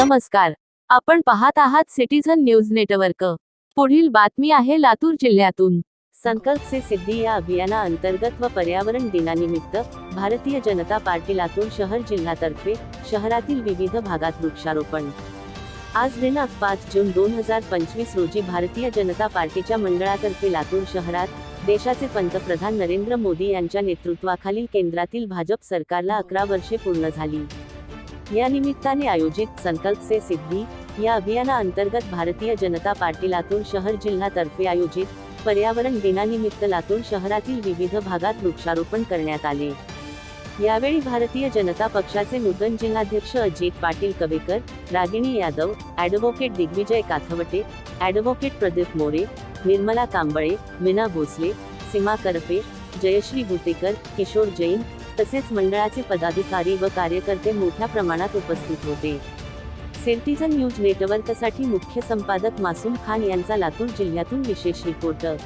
नमस्कार. आपण पाहत आहात सिटीझन न्यूज नेटवर्क. पुढील बातमी आहे लातूर जिल्ह्यातून. संकल्प से सिद्धी या अभियाना अंतर्गत व पर्यावरण दिनानिमित्त भारतीय जनता पार्टी लातूर शहर जिल्ह्यातर्फे शहरातील विविध भागात वृक्षारोपण. आज दिनांक पाच जून दोन हजार पंचवीस रोजी भारतीय जनता पार्टीच्या मंडळातर्फे लातूर शहरात देशाचे पंतप्रधान नरेंद्र मोदी यांच्या नेतृत्वाखालील केंद्रातील भाजप सरकारला अकरा वर्षे पूर्ण झाली. या निमित्ताने आयोजित संकल्प से सिद्धी या अभियानाअंतर्गत भारतीय जनता पार्टी लातूर शहर जिल्हातर्फे आयोजित पर्यावरण दिनानिमित्त लातूर शहरातील विविध भागात वृक्षारोपण करण्यात आले. यावेळी भारतीय जनता पक्षाचे नूतन जिल्हाध्यक्ष अजित पाटील कवेकर रागिणी यादव ॲडव्होकेट दिग्विजय काथवटे ॲडव्होकेट प्रदीप मोरे निर्मला कांबळे मीना भोसले सीमा करपे जयश्री भुतेकर किशोर जैन तसेच मंडळाचे पदाधिकारी व कार्यकर्ते मोठ्या प्रमाणात उपस्थित होते. सिटीझन न्यूज नेटवर्कसाठी मुख्य संपादक मासूम खान यांचा लातूर जिल्ह्यातून विशेष रिपोर्टर